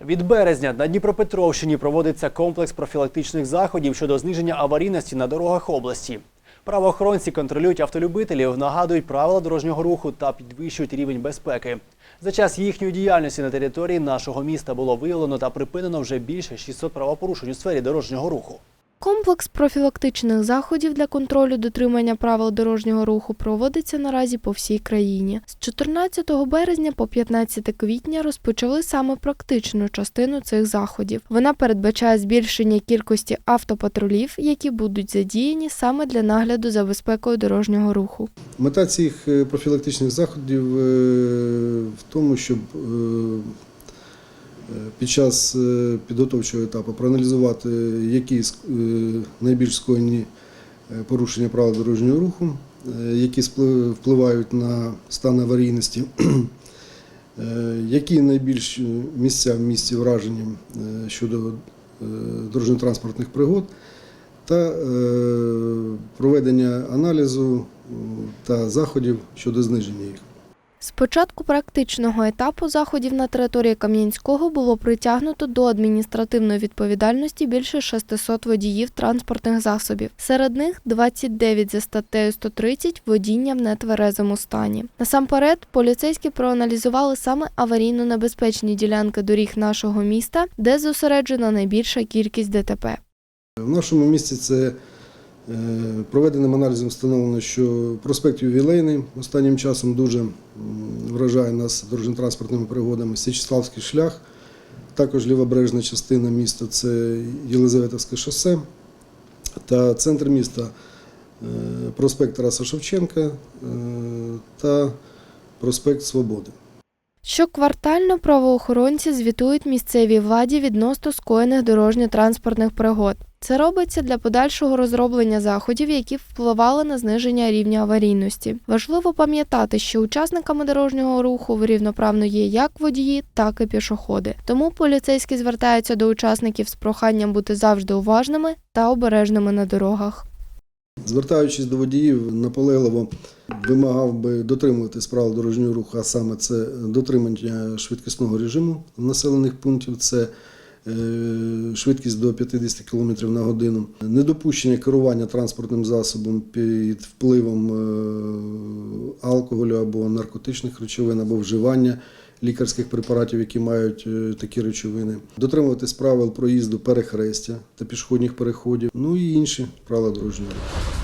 Від березня на Дніпропетровщині проводиться комплекс профілактичних заходів щодо зниження аварійності на дорогах області. Правоохоронці контролюють автолюбителів, нагадують правила дорожнього руху та підвищують рівень безпеки. За час їхньої діяльності на території нашого міста було виявлено та припинено вже більше 600 правопорушень у сфері дорожнього руху. Комплекс профілактичних заходів для контролю дотримання правил дорожнього руху проводиться наразі по всій країні. З 14 березня по 15 квітня розпочали саме практичну частину цих заходів. Вона передбачає збільшення кількості автопатрулів, які будуть задіяні саме для нагляду за безпекою дорожнього руху. Мета цих е, профілактичних заходів е, в тому, щоб е, під час е, підготовчого етапу проаналізувати, які е, найбільш скоєні е, порушення правил дорожнього руху, е, які впливають на стан аварійності, е, які найбільш е, місця в місті вражені е, щодо е, дорожньо-транспортних пригод та е, проведення аналізу е, та заходів щодо зниження їх. З початку практичного етапу заходів на території Кам'янського було притягнуто до адміністративної відповідальності більше 600 водіїв транспортних засобів. Серед них 29 за статтею 130 водіння в нетверезому стані. Насамперед, поліцейські проаналізували саме аварійно небезпечні ділянки доріг нашого міста, де зосереджена найбільша кількість ДТП. В нашому місті це проведеним аналізом встановлено, що проспект Ювілейний останнім часом дуже вражає нас дорожньо-транспортними пригодами. Січеславський шлях, також лівобережна частина міста це Єлизаветовське шосе та центр міста е, проспект Тараса Шевченка е, та проспект Свободи. Щоквартально правоохоронці звітують місцевій владі відносно скоєних дорожньо-транспортних пригод. Це робиться для подальшого розроблення заходів, які впливали на зниження рівня аварійності. Важливо пам'ятати, що учасниками дорожнього руху рівноправно є як водії, так і пішоходи. Тому поліцейські звертаються до учасників з проханням бути завжди уважними та обережними на дорогах. Звертаючись до водіїв, наполегливо вимагав би дотримуватись правил дорожнього руху, а саме це дотримання швидкісного режиму населених пунктів, це швидкість до 50 км на годину, недопущення керування транспортним засобом під впливом е, алкоголю або наркотичних речовин, або вживання лікарських препаратів, які мають е, такі речовини, дотримуватись правил проїзду перехрестя та пішохідних переходів, ну і інші правила дорожнього руху.